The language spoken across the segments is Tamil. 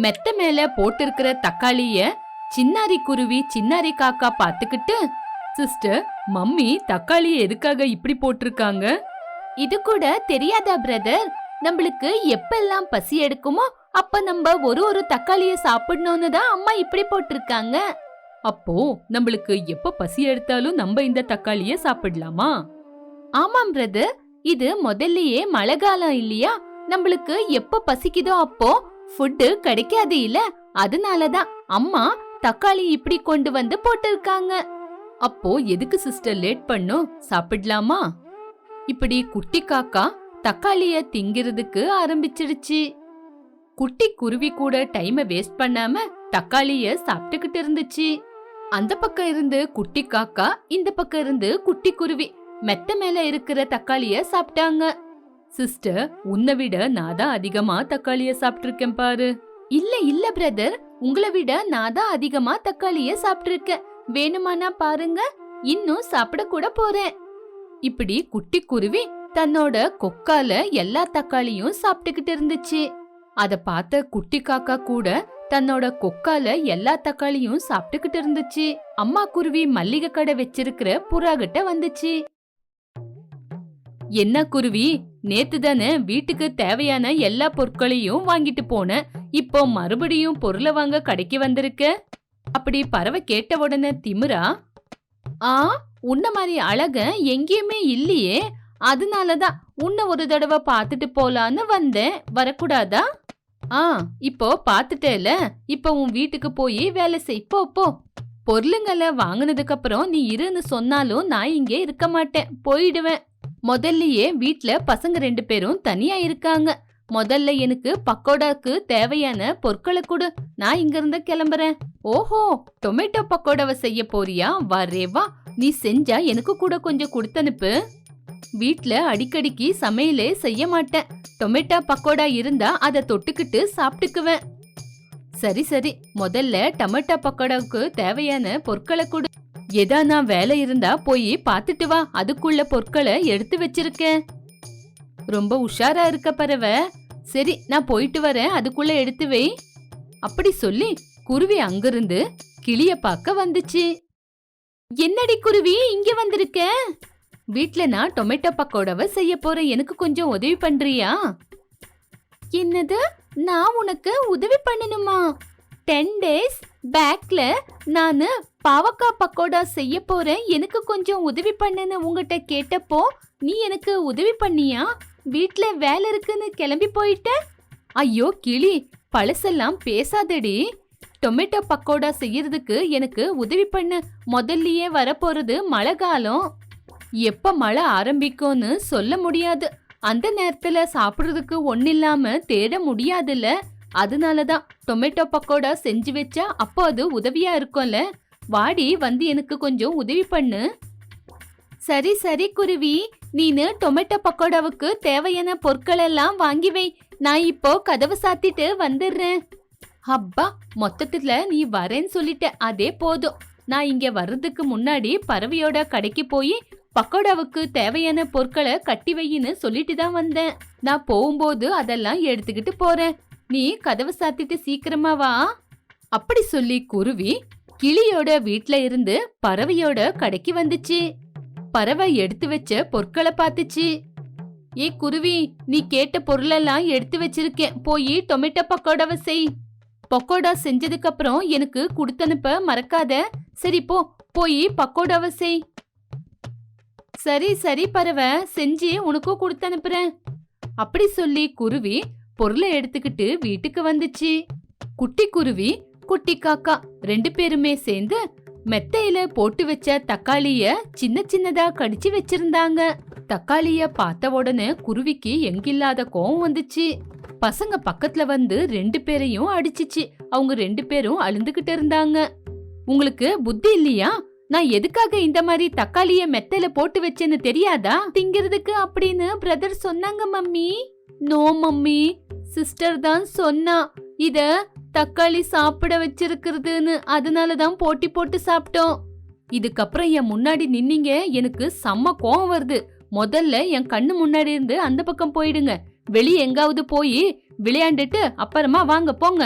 மெத்த மேல போட்டிருக்கிற தக்காளிய சின்னாரி குருவி சின்னாரி காக்கா பாத்துக்கிட்டு சிஸ்டர் மம்மி தக்காளி எதுக்காக இப்படி போட்டிருக்காங்க? இது கூட தெரியாதா பிரதர்? நம்மளுக்கு எப்பெல்லாம் பசி எடுக்குமோ அப்ப நம்ம ஒரு ஒரு தக்காளிய சாப்பிடணும்னு தான் அம்மா இப்படி போட்டிருக்காங்க. அப்போ நம்மளுக்கு எப்ப பசி எடுத்தாலும் நம்ம இந்த தக்காளிய சாப்பிடலாமா? ஆமாம் பிரதர். இது முதல்லயே மழை காலம் இல்லையா? நம்மளுக்கு எப்ப பசிக்குதோ அப்போ ஃபுட்டு கிடைக்காது இல்ல. அதனாலதான் அம்மா தக்காளி இப்படி கொண்டு வந்து போட்டிருக்காங்க. அப்போ எதுக்கு சிஸ்டர் லேட் பண்ணும்? சாப்பிடலாமா? இப்படி குட்டி காக்கா தக்காளிய திங்கிறதுக்கு ஆரம்பிச்சிடுச்சு குட்டி குருவி கூட டைமை வேஸ்ட் பண்ணாம தக்காளிய சாப்பிட்டுக்கிட்டு இருந்துச்சு. அந்த பக்கம் இருந்து குட்டி காக்கா இந்த பக்கம் இருந்து குட்டி குருவி மெத்த மேல இருக்கிற தக்காளிய சாப்பிட்டாங்க. சிஸ்டர் உன்னை விட நான் தான் அதிகமா தக்காளிய சாப்பிட்டிருக்கேன் பாரு. இல்ல இல்ல பிரதர். உங்களை விட நான் தான் அதிகமா தக்காளிய சாப்பிட்டிருக்கேன். வேணுமானா பாருங்க. இன்னும் சாப்பிட கூட போறேன். இப்படி குட்டி குருவி தன்னோட கொக்கால எல்லா தக்காளியும் சாப்பிட்டுக்கிட்டு இருந்துச்சு. அத பார்த்த குட்டி காக்கா கூட தன்னோட கொக்கால எல்லா தக்காளியும் சாப்பிட்டுக்கிட்டு இருந்துச்சு. அம்மா குருவி மல்லிகை கடை வச்சிருக்கிற புறா கிட்ட வந்துச்சு. என்ன குருவி? நேத்து தானே வீட்டுக்கு தேவையான எல்லா பொருட்களையும் வாங்கிட்டு போன. இப்போ மறுபடியும் பொருளை வாங்க கடைக்கு வந்திருக்க? அப்படி பறவை கேட்ட உடனே திமிரா ஆ உன்ன மாதிரி அழக எங்கேயுமே இல்லையே. அதனாலதான் உன்னை ஒரு தடவை பார்த்துட்டு போலான்னு வந்தேன். வரக்கூடாதா? ஆ இப்போ பார்த்துட்டேல. இப்போ உன் வீட்டுக்கு போய் வேலை செய். போ போ. பொருளுங்களை வாங்கினதுக்கு அப்புறம் நீ இருன்னு சொன்னாலும் நான் இங்கே இருக்க மாட்டேன். போயிடுவேன். முதல்லயே வீட்ல பசங்க ரெண்டு பேரும் தனியா இருக்காங்க. முதல்ல எனக்கு பக்கோடாக்கு தேவையான பொருட்களை கொடு. நான் இங்க இருந்து கிளம்புறேன். ஓஹோ டொமேட்டோ பக்கோடாவை செய்ய போறியா? வரே வா. நீ செஞ்சா எனக்கு கூட கொஞ்சம் கொடுத்தனுப்பு. வீட்ல அடிக்கடிக்கு சமையலே செய்ய மாட்டேன். டொமேட்டோ பக்கோடா இருந்தா அதை தொட்டுக்கிட்டு சாப்பிட்டுக்குவேன். சரி சரி. முதல்ல டொமேட்டோ பக்கோடாவுக்கு தேவையான பொருட்களை கொடு. ஏதானா வேலை இருந்தா போய் பார்த்துட்டு வா. அதுக்குள்ள பொருட்களை எடுத்து வச்சிருக்கேன். ரொம்ப உஷாரா இருக்க பறவை. சரி நான் போயிட்டு வரேன். அதுக்குள்ள எடுத்து வை. அப்படி சொல்லி குருவி அங்கிருந்து கிளிய பார்க்க வந்துச்சு. என்னடி குருவி இங்க வந்திருக்க? வீட்ல நான் டொமேட்டோ பக்கோடவை செய்ய போறேன். எனக்கு கொஞ்சம் உதவி பண்றியா? என்னது? நான் உனக்கு உதவி பண்ணணுமா? டென் டேஸ் பேக்ல நான் பாவக்காய் பக்கோடா செய்ய போறேன். எனக்கு கொஞ்சம் உதவி பண்ணுன்னு உங்ககிட்ட கேட்டப்போ நீ எனக்கு உதவி பண்ணியா? வீட்ல வேலை இருக்குன்னு கிளம்பி போயிட்ட? ஐயோ கிளி பழசெல்லாம் பேசாதடி. டொமேட்டோ பக்கோடா செய்யறதுக்கு எனக்கு உதவி பண்ணு. முதல்லயே வரப்போறது மழை காலம். எப்ப மழை ஆரம்பிக்கும்னு சொல்ல முடியாது. அந்த நேரத்துல சாப்பிடுறதுக்கு ஒன்னில்லாம தேட முடியாதுல்ல. அதனால தான் டொமேட்டோ பக்கோடா செஞ்சு வச்சா அப்போ அது உதவியா இருக்கும்ல? வாடி வந்து எனக்கு கொஞ்சம் உதவி பண்ணு. சரி சரி குருவி. நீனு டொமேட்டோ பக்கோடாவுக்கு தேவையான பொருட்கள் எல்லாம் வாங்கி வை. நான் இப்போ கதவை சாத்திட்டு வந்துடுறேன். அப்பா மொத்தத்துல நீ வரேன்னு சொல்லிட்ட அதே போதும். நான் இங்க வர்றதுக்கு முன்னாடி பறவையோட கடைக்கு போய் பக்கோடாவுக்கு தேவையான பொருட்களை கட்டி வையின்னு சொல்லிட்டு தான் வந்தேன். நான் போகும்போது அதெல்லாம் எடுத்துக்கிட்டு போறேன். நீ கதவை சாத்திட்டு சீக்கிரமா வா. அப்படி சொல்லி குருவி கிளியோட வீட்ல இருந்து பறவையோட கடைக்கு வந்துச்சு. பறவை எடுத்து வச்ச பொருட்களை பார்த்துச்சு. ஏ குருவி நீ கேட்ட பொருளெல்லாம் எடுத்து வச்சிருக்கேன். போய் டொமேட்டோ பக்கோடாவை செய். பக்கோடா செஞ்சதுக்கு அப்புறம் எனக்கு கொடுத்தனுப்ப மறக்காத. சரி போ. போய் பக்கோடாவை செய். சரி சரி பறவை. செஞ்சு உனக்கும் கொடுத்தனுப்புறேன். அப்படி சொல்லி குருவி பொருளை எடுத்துக்கிட்டு வீட்டுக்கு வந்துச்சு. குட்டி குருவி குட்டி காக்கா ரெண்டு பேருமே சேர்ந்து மெத்தையில போட்டு வச்ச தக்காளிய சின்ன சின்னதா கடிச்சு வச்சிருந்தாங்க. தக்காளிய பார்த்த உடனே குருவிக்கு எங்கில்லாத கோவம் வந்துச்சு. பசங்க பக்கத்துல வந்து ரெண்டு பேரையும் அடிச்சிச்சு. அவங்க ரெண்டு பேரும் அழுந்துகிட்டு இருந்தாங்க. உங்களுக்கு புத்தி இல்லையா? நான் எதுக்காக இந்த மாதிரி தக்காளிய மெத்தையில போட்டு வச்சேன்னு தெரியாதா? திங்கிறதுக்கு அப்படின்னு பிரதர் சொன்னாங்க மம்மி. No mummy. சிஸ்டர் தான் சொன்னா இத தக்காளி சாப்பிட வச்சிருக்கிறதுன்னு அதனால தான் போட்டி போட்டு சாப்பிட்டோம். இதுக்கப்புறம் என் முன்னாடி நின்னீங்க எனக்கு செம்ம கோவம் வருது. முதல்ல என் கண்ணு முன்னாடி இருந்து அந்த பக்கம் போயிடுங்க. வெளியே எங்காவது போய் விளையாண்டுட்டு அப்புறமா வாங்க போங்க.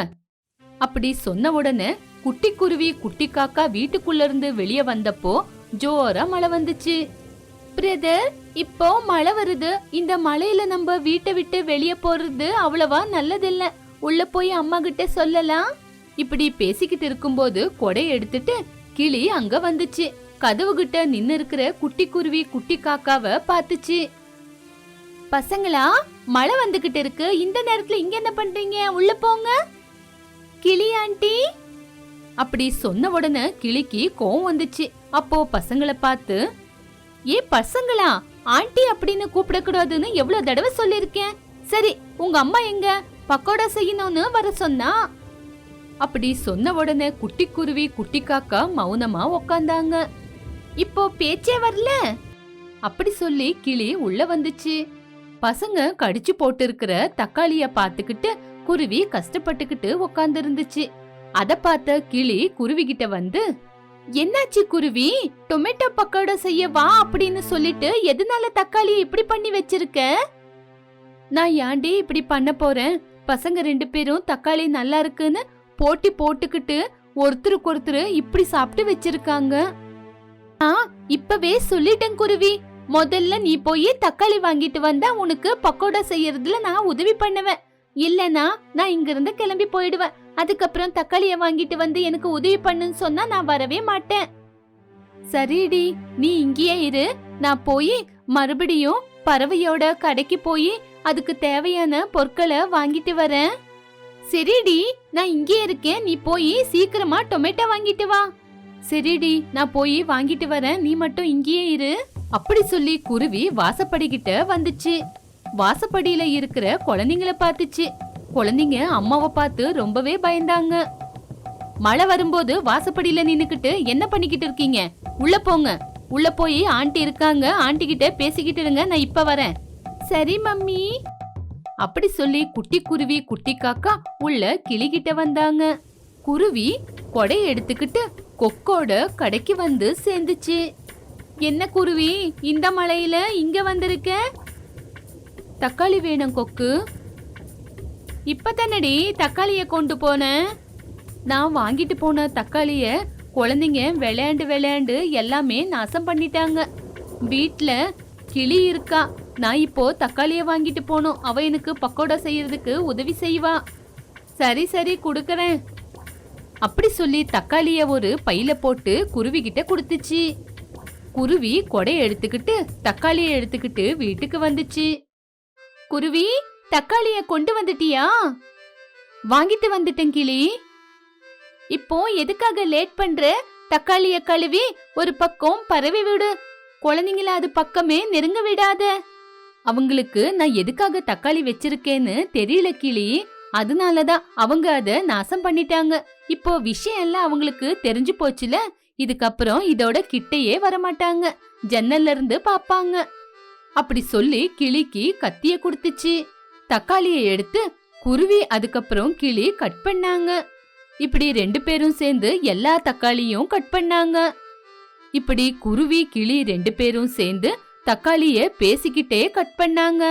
அப்படி சொன்ன உடனே குட்டி குருவி குட்டி காக்கா வீட்டுக்குள்ள இருந்து வெளியே வந்தப்போ ஜோரா மழை வந்துச்சு. பிரதர் இப்போ மழை வருது. இந்த மழையில நம்ம வீட்டை விட்டு வெளியே போறது அவ்வளவா நல்லதில்ல. உள்ள போய் அம்மா கிட்ட சொல்லலாம். இப்படி பேசிக்கிட்டு இருக்கும்போது கொடை எடுத்துட்டு கிளி அங்க வந்துச்சு. கதவு கிட்ட நின்னு இருக்கிற குட்டி குருவி குட்டி காக்காவை பார்த்துச்சு. பசங்களா மழை வந்துகிட்டு இருக்கு. இந்த நேரத்துல இங்க என்ன பண்றீங்க? உள்ள போங்க. கிளி ஆண்டி. அப்படி சொன்ன உடனே கிளிக்கு கோவம் வந்துச்சு. அப்போ பசங்களை பார்த்து ஏ பசங்களா ஆண்டி அப்படின்னு கூப்பிடக்கூடாதுன்னு எவ்வளவு தடவை சொல்லியிருக்கேன். சரி உங்க அம்மா எங்க? பக்கோடா செய்யணும்னு வர சொன்னா. அப்படி சொன்ன உடனே குட்டி குருவி குட்டி காக்கா மௌனமா உக்காந்தாங்க. இப்போ பேச்சே வரல. அப்படி சொல்லி கிளி உள்ள வந்துச்சு. பசங்க கடிச்சு போட்டு இருக்கிற தக்காளிய பாத்துக்கிட்டு குருவி கஷ்டப்பட்டுக்கிட்டு உக்காந்து இருந்துச்சு அத பார்த்த கிளி குருவி கிட்ட வந்து என்னாச்சு குருவி? டொமேட்டோ பக்கோடா செய்ய வா அப்படின்னு சொல்லிட்டு எதனால தக்காளியை இப்படி பண்ணி வச்சிருக்க? நான் ஏன்டி இப்படி பண்ண போறேன்? பசங்க ரெண்டு பேரும் தக்காளி நல்லா இருக்குன்னு போட்டி போட்டுக்கிட்டு ஒருத்தருக்கு ஒருத்தர் இப்படி சாப்பிட்டு வச்சிருக்காங்க. ஆ இப்பவே சொல்லிட்டேன் குருவி. முதல்ல நீ போய் தக்காளி வாங்கிட்டு வந்தா உனக்கு பக்கோடா செய்யறதுல நான் உதவி பண்ணுவேன். இல்லனா நான் இங்க இருந்து கிளம்பி போயிடுவேன். அதுக்கப்புறம் தக்காளிய வாங்கிட்டு வந்து எனக்கு உதவி பண்ணுன்னு சொன்னா நான் வரவே மாட்டேன். சரிடி நீ இங்கேயே இரு. நான் போய் மறுபடியும் பறவையோட கடைக்கு போய் அதுக்கு தேவையான பொருட்களை வாங்கிட்டு வரேன். சரிடி நான் இங்கே இருக்கேன். நீ போய் சீக்கிரமா டொமேட்டோ வாங்கிட்டு வா. சரிடி நான் போய் வாங்கிட்டு வரேன். நீ மட்டும் இங்கேயே இரு. அப்படி சொல்லி குருவி வாசப்படிக்கிட்ட வந்துச்சு. வாசப்படியில இருக்கிற குழந்தைங்கள பார்த்துச்சு. குழந்தைங்க அம்மாவை பார்த்து ரொம்பவே பயந்தாங்க. மழை வரும்போது வாசப்படியில நின்னுக்கிட்டு என்ன பண்ணிக்கிட்டு இருக்கீங்க? உள்ள போங்க. உள்ள போய் ஆண்டி இருக்காங்க. ஆண்டி கிட்ட பேசிக்கிட்டு இருங்க. நான் இப்ப வரேன். சரி மம்மி. அப்படி சொல்லி குட்டி குருவி குட்டி காக்கா உள்ள கிளிகிட்ட வந்தாங்க. குருவி கொடை எடுத்துக்கிட்டு கொக்கோட கடைக்கு வந்து சேர்ந்துச்சு. என்ன குருவி? இந்த மழையில இங்க வந்திருக்க? தக்காளி வேணும் கொக்கு. இப்ப தானடி தக்காளிய கொண்டு போனேன் நான் வாங்கிட்டு போன தக்காளிய குழந்தைங்க விளையாண்டு விளையாண்டு எல்லாமே நாசம் பண்ணிட்டாங்க. வீட்டில் கிளி இருக்கா? நான் இப்போ தக்காளிய வாங்கிட்டு போனோம் அவ எனக்கு பக்கோடா செய்யறதுக்கு உதவி செய்வா. சரி சரி கொடுக்கறேன். அப்படி சொல்லி தக்காளிய ஒரு பையில போட்டு குருவிகிட்ட கொடுத்துச்சு. குருவி கொடை எடுத்துக்கிட்டு தக்காளியை எடுத்துக்கிட்டு வீட்டுக்கு வந்துச்சு. குருவி தக்காளிய கொண்டு வந்துட்டியா? வாங்கிட்டு வந்துட்டேன் கிளி. இப்போ எதுக்காக லேட் பண்ற? தக்காளிய கழுவி ஒரு பக்கம் பரவி விடு. குழந்தைங்கள அது பக்கமே நெருங்க விடாத. அவங்களுக்கு நான் எதுக்காக தக்காளி வச்சிருக்கேன்னு தெரியல கிளி. அதனாலதான் அவங்க அத நாசம் பண்ணிட்டாங்க. இப்போ விஷயம் எல்லாம் அவங்களுக்கு தெரிஞ்சு போச்சுல. இதுக்கப்புறம் இதோட கிட்டையே வரமாட்டாங்க. ஜன்னல்ல இருந்து பாப்பாங்க. அப்படி சொல்லி கிளிக்கு கத்திய கொடுத்துச்சு. தக்காளியை எடுத்து குருவி அதுக்கப்புறம் கிளி கட் பண்ணாங்க. இப்படி ரெண்டு பேரும் சேர்ந்து எல்லா தக்காளியும் கட் பண்ணாங்க. இப்படி குருவி கிளி ரெண்டு பேரும் சேர்ந்து தக்காளிய பேசிக்கிட்டே கட் பண்ணாங்க.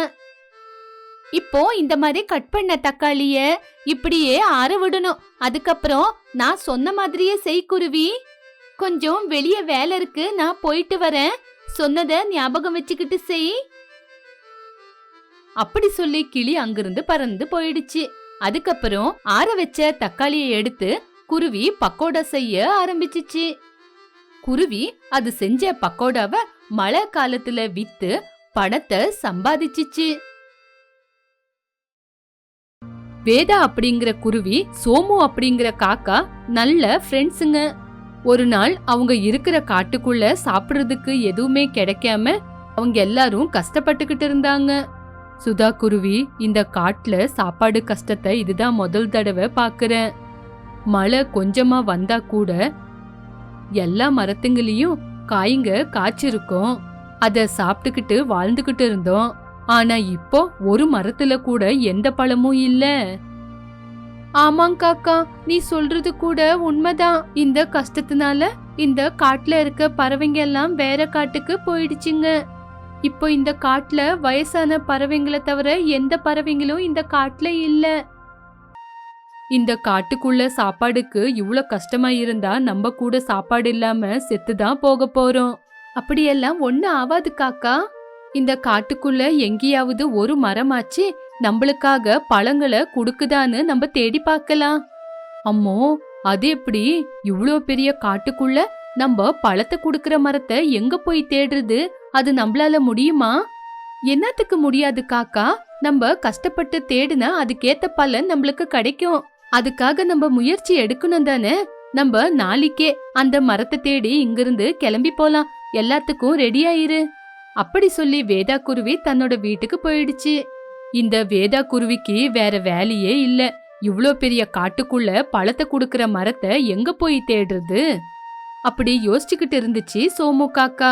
இப்போ இந்த மாதிரி கட் பண்ண தக்காளிய இப்படியே ஆற விடணும். அதுக்கப்புறம் நான் சொன்ன மாதிரியே செய் குருவி. கொஞ்சம் வெளிய வேலை இருக்கு நான் போயிட்டு வரேன். சொன்னத ஞாபகம் வச்சுக்கிட்டு செய். அப்படி சொல்லி கிளி அங்கிருந்து பறந்து போயிடுச்சு. அதுக்கப்புறம் ஆற வச்ச தக்காளியை எடுத்து குருவி பக்கோடா செய்ய ஆரம்பிச்சிச்சு. குருவி அது செஞ்ச பக்கோடாவை மழை காலத்துல வித்து பணத்தை சம்பாதிச்சிச்சு. வேதா அப்படிங்கிற குருவி சோமு அப்படிங்கிற காக்கா நல்ல ஃப்ரெண்ட்ஸுங்க ஒரு நாள் அவங்க இருக்கிற காட்டுக்குள்ள சாப்பிடுறதுக்கு எதுவுமே கிடைக்காம அவங்க எல்லாரும் கஷ்டப்பட்டுக்கிட்டு இருந்தாங்க. சுதா குருவி இந்த காட்டுல சாப்பாடு கஷ்டத்தை இதுதான் முதல் தடவை பாக்குறேன். மழை கொஞ்சமா வந்தா கூட எல்லா மரத்துங்களையும் காய்ங்க காய்ச்சிருக்கும். அத சாப்பிட்டுக்கிட்டு வாழ்ந்துகிட்டு இருந்தோம். ஆனா இப்போ ஒரு மரத்துல கூட எந்த பழமும் இல்லை. ஆமாங் காக்கா நீ சொல்றது கூட உண்மைதான். இந்த கஷ்டத்தினால இந்த காட்டுல இருக்க பறவைங்க எல்லாம் வேற காட்டுக்கு போயிடுச்சுங்க. இப்போ இந்த காட்டுல வயசான பறவைங்களை தவிர எந்த பறவைங்களும் இந்த காட்டுல இல்ல. இந்த காட்டுக்குள்ள சாப்பாடுக்கு இவ்வளோ கஷ்டமா இருந்தா நம்ம கூட சாப்பாடு இல்லாம செத்துதான் போக போறோம். அப்படியெல்லாம் ஒண்ணு ஆவாது காக்கா. இந்த காட்டுக்குள்ள எங்கேயாவது ஒரு மரமாச்சு நம்மளுக்காக பழங்களை குடுக்குதான்னு நம்ம தேடி பார்க்கலாம். அம்மோ அது எப்படி? இவ்ளோ பெரிய காட்டுக்குள்ள நம்ம பழத்தை குடுக்கற மரத்தை எங்க போய் தேடுறது? அது நம்மளால முடியுமா? என்னத்துக்கு முடியாது காக்கா. நம்ம கஷ்டப்பட்டு தேடுனா அதுக்கேத்த பலன் நம்மளுக்கு கிடைக்கும். அதுக்காக நம்ம முயற்சி எடுக்கணும் தானே? நம்ம நாளைக்கே அந்த மரத்தை தேடி இங்கிருந்து கிளம்பி போலாம். எல்லாத்துக்கும் ரெடி ஆயிரு. அப்படி சொல்லி வேதா குருவி தன்னோட வீட்டுக்கு போயிடுச்சு. இந்த வேதா குருவிக்கு வேற வேலையே இல்ல. இவ்ளோ பெரிய காட்டுக்குள்ள பழத்தை குடுக்கற மரத்தை எங்க போய் தேடுறது? அப்படி யோசிச்சுக்கிட்டு இருந்துச்சு சோமு காக்கா.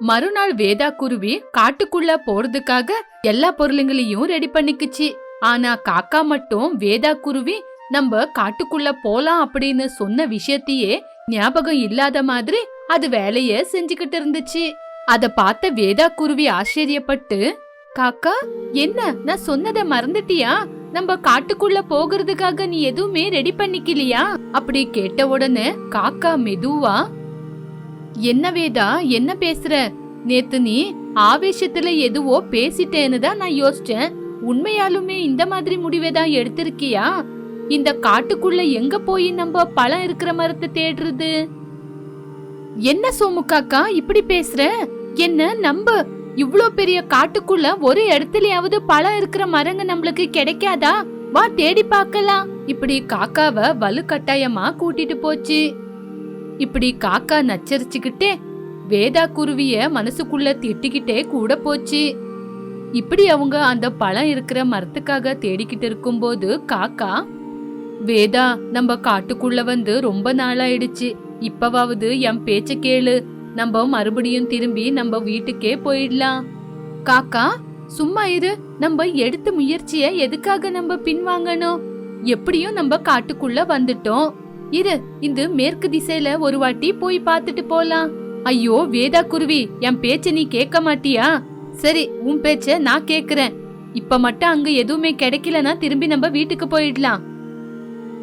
மறுநாள் வேதா குருவி காட்டுக்குள்ள போறதுக்காக எல்லா பொருளுங்களையும் ரெடி பண்ணிக்குச்சு. ஆனா காக்கா மட்டும் வேதா குருவி நம்ம காட்டுக்குள்ள போலாம் அப்படின்னு சொன்ன விஷயத்தையே ஞாபகம் இல்லாத மாதிரி அது வேலைய செஞ்சுக்கிட்டு இருந்துச்சு. அத பார்த்த வேதா குருவி ஆச்சரியப்பட்டு காக்கா என்ன? நான் சொன்னதை மறந்துட்டியா? நம்ம காட்டுக்குள்ள போகிறதுக்காக நீ எதுவுமே ரெடி பண்ணிக்கலையா? அப்படி கேட்ட உடனே காக்கா மெதுவா என்ன வேதா என்ன பேசுற? நேத்து நீ ஆவேசத்துல எதுவோ பேசிட்டேன்னு தான் நான் யோசிச்சேன். உண்மையாலுமே இந்த மாதிரி முடிவை தான் எடுத்திருக்கியா? இந்த காட்டுக்குள்ள எங்க போய் நம்ம பழம் இருக்கிற மரத்தை தேடுறது? என்ன சோமுக்காக்கா இப்படி பேசுற? என்ன நம்ப? இவ்ளோ பெரிய காட்டுக்குள்ள ஒரு இடத்துலயாவது பழம் இருக்கிற மரங்க நம்மளுக்கு கிடைக்காதா? வா தேடி பார்க்கலாம். இப்படி காக்காவ வலுக்கட்டாயமா கூட்டிட்டு போச்சு. இப்படி காக்கா நச்சரிச்சுக்கிட்டே வேதா குருவிய மனசுக்குள்ள திட்டிக்கிட்டே கூட போச்சு. இப்படி அவங்க அந்த பழம் இருக்கிற மரத்துக்காக தேடிக்கிட்டு இருக்கும்போது காக்கா வேதா நம்ம காட்டுக்குள்ள வந்து ரொம்ப நாளாயிடுச்சு. இப்பவாவது என் பேச்ச கேளு. நம்ம மறுபடியும் திரும்பி நம்ம வீட்டுக்கே போயிடலாம். காக்கா சும்மா இரு. நம்ம எடுத்த முயற்சிய எதுக்காக நம்ம பின்வாங்கணும்? எப்படியும் நம்ம காட்டுக்குள்ள வந்துட்டோம். இரு இந்த மேற்கு திசையில ஒரு வாட்டி போய் பார்த்துட்டு போலாம். ஐயோ வேதா குருவி என் பேச்ச நீ கேட்க மாட்டியா? சரி உன் பேச்ச நான் கேக்குறேன் இப்ப மட்டும் அங்க எதுவுமே கிடைக்கலனா திரும்பி நம்ம வீட்டுக்கு போயிடலாம்.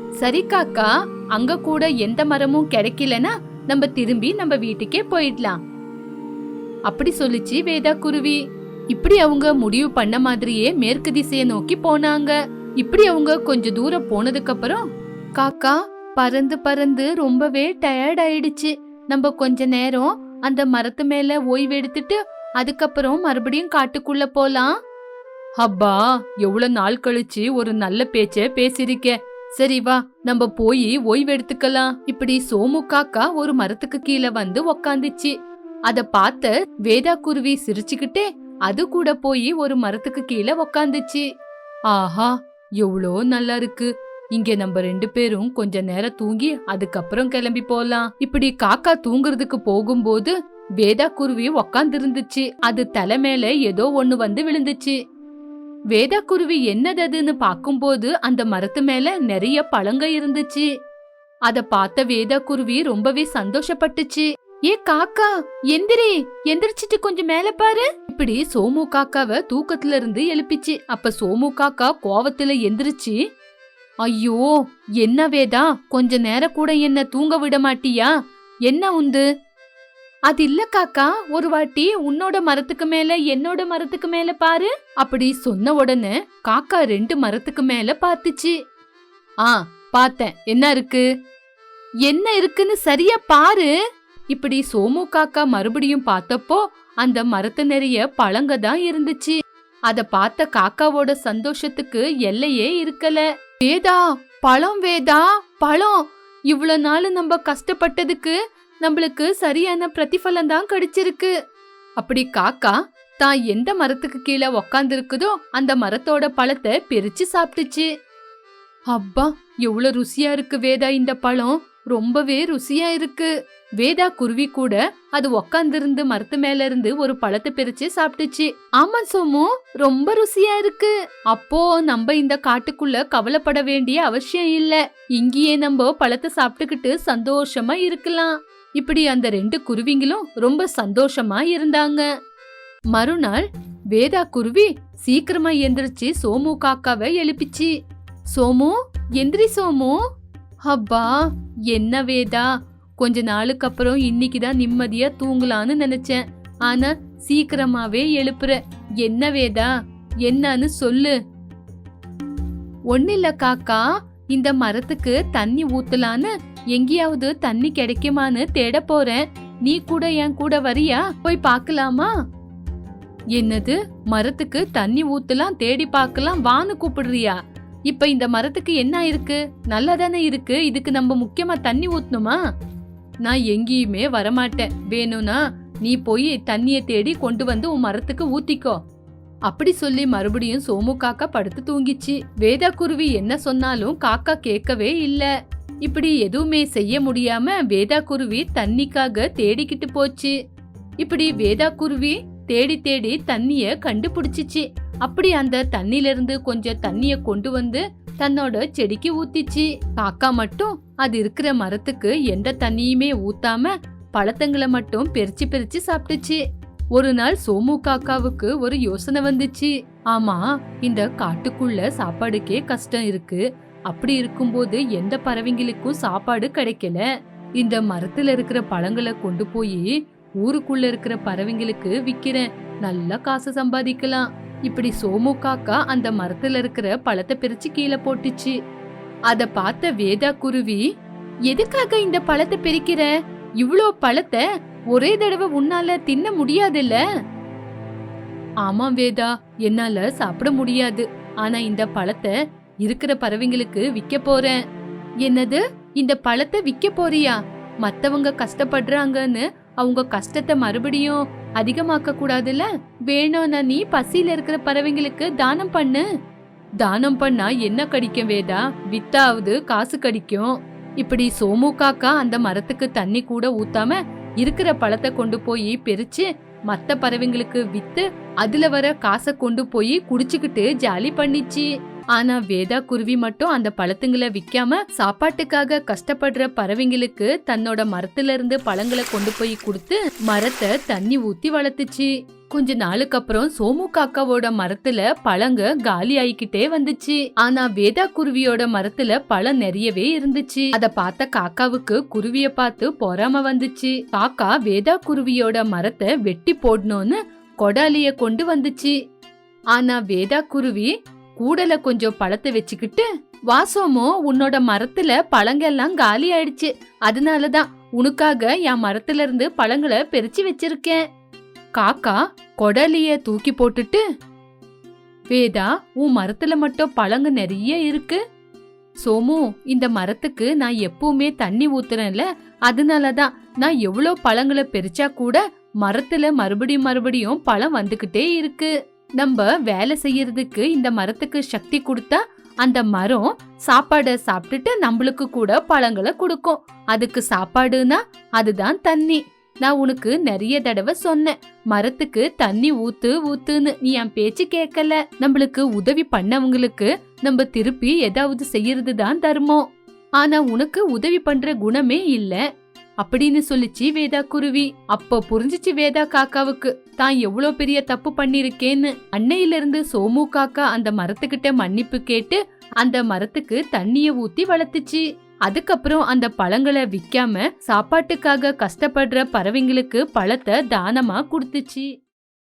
சரி காக்கா அங்க கூட எந்த மரமும் கிடைக்கலனா நம்ம திரும்பி நம்ம வீட்டுக்கே போயிடலாம். அப்படி சொல்லிச்சு வேதா குருவி. இப்படி அவங்க முடிவு பண்ண மாதிரியே மேற்கு திசையை நோக்கி போனாங்க. இப்படி அவங்க கொஞ்ச தூரம் போனதுக்கு அப்புறம் காக்கா பறந்து பறந்து ரொம்பவே டயர்ட் ஆயிடுச்சு. நம்ம கொஞ்ச நேரம் அந்த மரத்து மேல ஓய்வு எடுத்துட்டு அதுக்கப்புறம் மறுபடியும் காட்டுக்குள்ள போலாம். அப்பா எவ்வளவு நாள் கழிச்சு ஒரு நல்ல பேச்ச பேசிருக்க சரி வா நம்ம போய் ஓய்வு எடுத்துக்கலாம். இப்படி சோமு காக்கா ஒரு மரத்துக்கு கீழே வந்து உக்காந்துச்சு. அத பார்த்த வேதா குருவி சிரிச்சுக்கிட்டே அது கூட போய் ஒரு மரத்துக்கு கீழே உக்காந்துச்சு. ஆஹா எவ்வளோ நல்லா இருக்கு. இங்க நம்ம ரெண்டு பேரும் கொஞ்ச நேரம் தூங்கி அதுக்கப்புறம் கிளம்பி போலாம். இப்படி காக்கா தூங்குறதுக்கு போகும்போது வேதா குருவி உக்காந்துருந்துச்சு. அது தலை மேல ஏதோ ஒண்ணு வந்து விழுந்துச்சு. வேதா குருவி என்னததுன்னு பார்க்கும்போது அந்த மரத்து மேல நிறைய பழங்க இருந்துச்சு. அத பார்த்த வேதா குருவி ரொம்பவே சந்தோஷப்பட்டுச்சு. ஏ காக்கா எந்திரி எந்திரிச்சிட்டு கொஞ்சம் மேல பாரு. இப்படி சோமு காக்காவ தூக்கத்துல இருந்து எழுப்பிச்சு. அப்ப சோமு காக்கா கோவத்துல எந்திரிச்சு ஐயோ என்ன வேதா கொஞ்ச நேரம் கூட என்ன தூங்க விட மாட்டியா? என்ன உந்து அது இல்ல காக்கா ஒரு வாட்டி உன்னோட மரத்துக்கு மேல என்னோட மரத்துக்கு மேல பாரு அப்படி சொன்ன உடனே காக்கா ரெண்டு மரத்துக்கு மேல பாத்துச்சு. ஆ பார்த்தேன் என்ன இருக்கு? என்ன இருக்குன்னு சரியா பாரு. இப்படி சோமு காக்கா மறுபடியும் பார்த்தப்போ அந்த மரத்து நிறைய பழங்க தான் இருந்துச்சு. அத பார்த்த காக்காவோட சந்தோஷத்துக்கு எல்லையே இருக்கல. வேதா பழம் வேதா பழம்! இவ்வளவு நாள் நம்ம கஷ்டப்பட்டதுக்கு நம்மளுக்கு சரியான பிரதிபலன் தான் கிடைச்சிருக்கு. அப்படி காக்கா தான் எந்த மரத்துக்கு கீழே உக்காந்துருக்குதோ அந்த மரத்தோட பழத்தை பிரிச்சு சாப்பிட்டுச்சு. அப்பா எவ்வளவு ருசியா இருக்கு வேதா இந்த பழம். ரொம்பவே ருசியா இருக்கு. வேதா குருவி கூட அது உக்காந்துருந்து மரத்து மேல இருந்து ஒரு பழத்தை பிரிச்சு சாப்பிட்டுச்சு. ஆமா சோமு ரொம்ப ருசியா இருக்கு. அப்போ நம்ம இந்த காட்டுக்குள்ள கவலைப்பட வேண்டிய அவசியம் இல்ல. இங்கேயே நம்ம பழத்தை சாப்பிட்டுக்கிட்டு சந்தோஷமா இருக்கலாம். இப்படி அந்த ரெண்டு குருவிங்களும் ரொம்ப சந்தோஷமா இருந்தாங்க. மறுநாள் வேதா குருவி சீக்கிரமா எந்திரிச்சு சோமு காக்காவை எழுப்பிச்சு சோமு எந்திரி சோமு. அப்பா என்ன வேதா? கொஞ்ச நாளுக்கு அப்புறம் இன்னைக்கு தான் நிம்மதியா தூங்கலான்னு நினைச்சேன். ஆனா சீக்கிரமாவே எழுப்புற. என்ன வேதா? என்னன்னு சொல்லு. ஒன்னில்ல காக்கா இந்த மரத்துக்கு தண்ணி ஊத்தலான்னு எங்கேயாவது தண்ணி கிடைக்குமான்னு தேட போறேன். நீ கூட என் கூட வரியா? போய் பார்க்கலாமா? என்னது? மரத்துக்கு தண்ணி ஊத்தலாம் தேடி பார்க்கலாம் வான்னு கூப்பிடுறியா? இப்ப இந்த மரத்துக்கு என்ன இருக்கு? நல்லா தானே இருக்கு. இதுக்கு நம்ம முக்கியமா தண்ணி ஊத்தணுமா? நான் எங்கேயுமே வரமாட்டேன். வேணும்னா நீ போய் தண்ணியை தேடி கொண்டு வந்து உன் மரத்துக்கு ஊத்திக்கோ. அப்படி சொல்லி மறுபடியும் சோமு காக்கா படுத்து தூங்கிச்சு. வேதா குருவி என்ன சொன்னாலும் காக்கா கேட்கவே இல்லை. இப்படி எதுவுமே செய்ய முடியாம வேதா குருவி தண்ணிக்காக தேடிக்கிட்டு போச்சு. இப்படி வேதா குருவி தேடி தேடி தண்ணிய கண்டுபிடிச்சிச்சு. அப்படி அந்த தண்ணில இருந்து கொஞ்சம் தண்ணிய கொண்டு வந்து தன்னோட செடிக்கு ஊத்திச்சு. காக்கா மட்டும் அது இருக்கிற மரத்துக்கு எந்த தண்ணியுமே ஊத்தாம பழத்தங்களை மட்டும் பெருச்சு பெருச்சு சாப்பிட்டுச்சு. ஒரு நாள் சோமு காக்காவுக்கு ஒரு யோசனை வந்துச்சு. ஆமா இந்த காட்டுக்குள்ள சாப்பாடுக்கே கஷ்டம் இருக்கு. அப்படி இருக்கும்போது எந்த பறவைங்களுக்கும் சாப்பாடு கிடைக்கல. இந்த மரத்துல இருக்கிற பழங்களை கொண்டு போய் ஊருக்குள்ள இருக்கிற பறவைங்களுக்கு விக்கிறேன். நல்லா காசு சம்பாதிக்கலாம். இப்படி சோமு காக்கா அந்த மரத்துல இருக்கிற பழத்தை பிரிச்சு கீழே போட்டுச்சு. அத பார்த்த வேதா குருவி எதுக்காக இந்த பழத்தை பிரிக்கிற? இவ்ளோ பழத்தை ஒரே தடவை உன்னால தின்ன முடியாதுல்ல? ஆமா வேதா என்னால சாப்பிட முடியாது. ஆனா இந்த பழத்தை இருக்கிற பறவைங்களுக்கு விக்க போறேன். என்னது? இந்த பழத்தை விக்க போறியா? மத்தவங்க கஷ்டப்படுறாங்கன்னு அவங்க கஷ்டத்தை மறுபடியும் அதிகமாக்க கூடாதுல்ல? வேணும்னா நீ பசியில இருக்கிற பறவைங்களுக்கு தானம் பண்ணு. தானம் பண்ணா என்ன கடிக்கும் வேதா? வித்தாவது காசு கடிக்கும். இப்படி சோமு காக்கா அந்த மரத்துக்கு தண்ணி கூட ஊத்தாம இருக்கிற பழத்தை கொண்டு போய் பிரிச்சு மத்த பறவைங்களுக்கு வித்து அதுல வர காசை கொண்டு போய் குடிச்சுக்கிட்டு ஜாலி பண்ணிச்சு. ஆனா வேதா குருவி மட்டும் அந்த பழத்துங்களை விற்காம சாப்பாட்டுக்காக கஷ்டப்படுற பறவைங்களுக்கு தன்னோட மரத்துல இருந்து பழங்களை கொண்டு போய் கொடுத்து மரத்தை தண்ணி ஊத்தி வளர்த்துச்சு. கொஞ்ச நாளுக்கு அப்புறம் சோமு காக்காவோட மரத்துல பழங்க காலி ஆயிக்கிட்டே வந்துச்சு. ஆனா வேதா குருவியோட மரத்துல பழம் நிறையவே இருந்துச்சு. அத பார்த்த காக்காவுக்கு குருவிய பார்த்து பொறாம வந்துச்சு. காக்கா வேதா குருவியோட மரத்தை வெட்டி போடணும்னு கொடாலிய கொண்டு வந்துச்சு. ஆனா வேதா குருவி கூடல கொஞ்சம் பழத்தை வச்சுக்கிட்டு வாசோமோ உன்னோட மரத்துல பழங்கெல்லாம் காலி ஆயிடுச்சு. அதனாலதான் உனக்காக என் மரத்துல இருந்து பழங்களை பெருச்சு வச்சிருக்கேன். காக்கா கொடலிய தூக்கி போட்டுட்டு வேதா உன் மரத்துல மட்டும் பழங்க நிறைய இருக்கு. சோமு இந்த மரத்துக்கு நான் எப்பவுமே தண்ணி ஊத்துறேன்ல. அதனாலதான் நான் எவ்வளோ பழங்களை பெருச்சா கூட மரத்துல மறுபடியும் மறுபடியும் பழம் வந்துகிட்டே இருக்கு. நம்ம வேலை செய்யறதுக்கு இந்த மரத்துக்கு சக்தி கொடுத்தா அந்த மரம் சாப்பாடை சாப்பிட்டுட்டு நம்மளுக்கு கூட பழங்களை கொடுக்கும். அதுக்கு சாப்பாடுனா அதுதான் தண்ணி. நான் உனக்கு நிறைய தடவை சொன்னேன் மரத்துக்கு தண்ணி ஊத்து ஊத்துன்னு. நீ என் பேச்சு கேட்கல. நம்மளுக்கு உதவி பண்ணவங்களுக்கு நம்ம திருப்பி ஏதாவது செய்யறது தான் தர்மம். ஆனா உனக்கு உதவி பண்ற குணமே இல்லை. அப்படின்னு சொல்லிச்சு வேதா குருவி. அப்ப புரிஞ்சிச்சு வேதா காக்காவுக்கு தான் எவ்வளோ பெரிய தப்பு பண்ணிருக்கேன்னு. அன்னையில இருந்து சோமு காக்கா அந்த மரத்துக்கிட்ட மன்னிப்பு கேட்டு அந்த மரத்துக்கு தண்ணிய ஊத்தி வளர்த்துச்சு அதுக்கப்புறம் அந்த பழங்களை விற்காம சாப்பாட்டுக்காக கஷ்டப்படுற பறவைங்களுக்கு பழத்தை தானமா கொடுத்துச்சு.